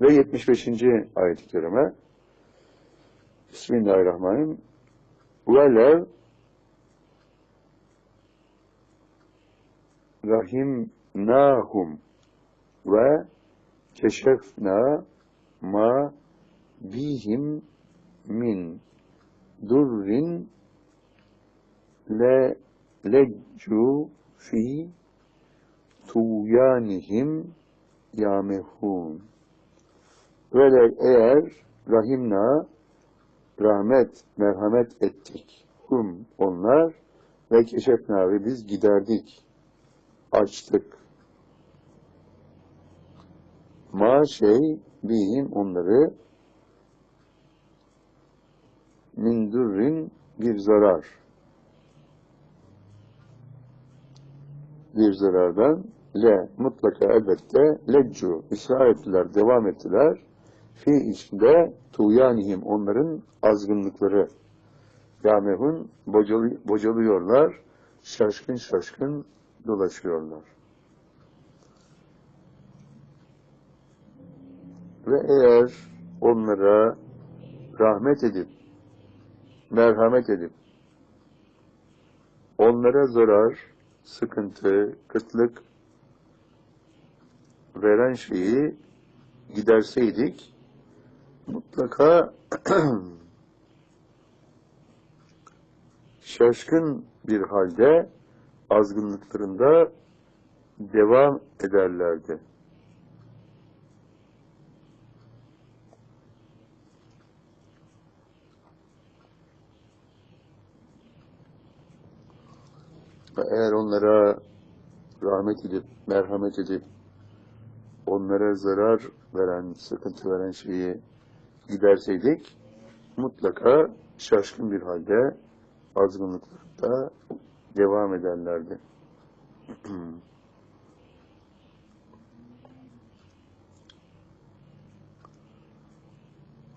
Ve 75. ayet-i kerime Bismillahirrahmanirrahim Velev rahimnahum ve keşefna ma bihim min durrin le leccu fi tuyanihim yamehun. Ve eğer rahimna rahmet, merhamet ettik. Hum onlar ve keşefna ve biz giderdik. Açtık. Ma şey bihim onları min durrin bir zarar. Bir zarardan le mutlaka elbette leccu ısrar ettiler, devam ettiler. Fi içinde tuyanihim onların azgınlıkları. Yamehun bocalı, bocalıyorlar, şaşkın şaşkın dolaşıyorlar. Ve eğer onlara rahmet edip, merhamet edip, onlara zarar, sıkıntı, kıtlık veren şeyi giderseydik, mutlaka şaşkın bir halde azgınlıklarında devam ederlerdi. Eğer onlara rahmet edip, merhamet edip, onlara zarar veren, sıkıntı veren şeyi giderseydik, mutlaka şaşkın bir halde azgınlıklarında devam ederlerdi.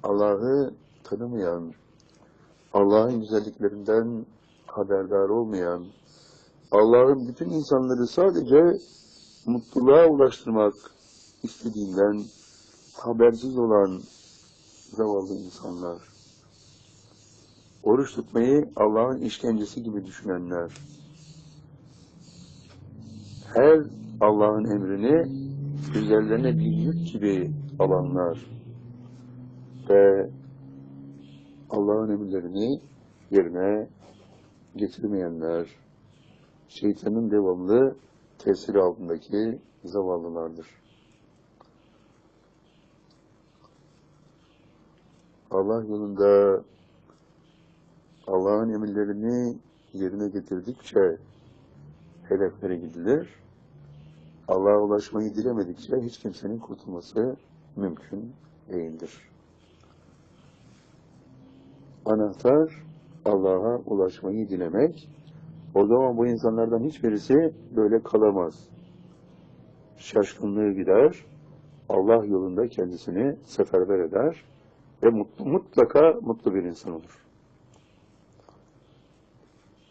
Allah'ı tanımayan, Allah'ın güzelliklerinden haberdar olmayan, Allah'ın bütün insanları sadece mutluluğa ulaştırmak istediğinden habersiz olan zavallı insanlar, oruç tutmayı Allah'ın işkencesi gibi düşünenler, her Allah'ın emrini üzerlerine bir yük gibi alanlar. Ve Allah'ın emirlerini yerine getirmeyenler, şeytanın devamlı tesiri altındaki zavallılardır. Allah yolunda Allah'ın emirlerini yerine getirdikçe hedeflere gidilir. Allah'a ulaşmayı dilemedikçe hiç kimsenin kurtulması mümkün değildir. Anahtar Allah'a ulaşmayı dilemek. O zaman bu insanlardan hiçbirisi böyle kalamaz. Şaşkınlığı gider, Allah yolunda kendisini seferber eder ve mutlaka mutlu bir insan olur.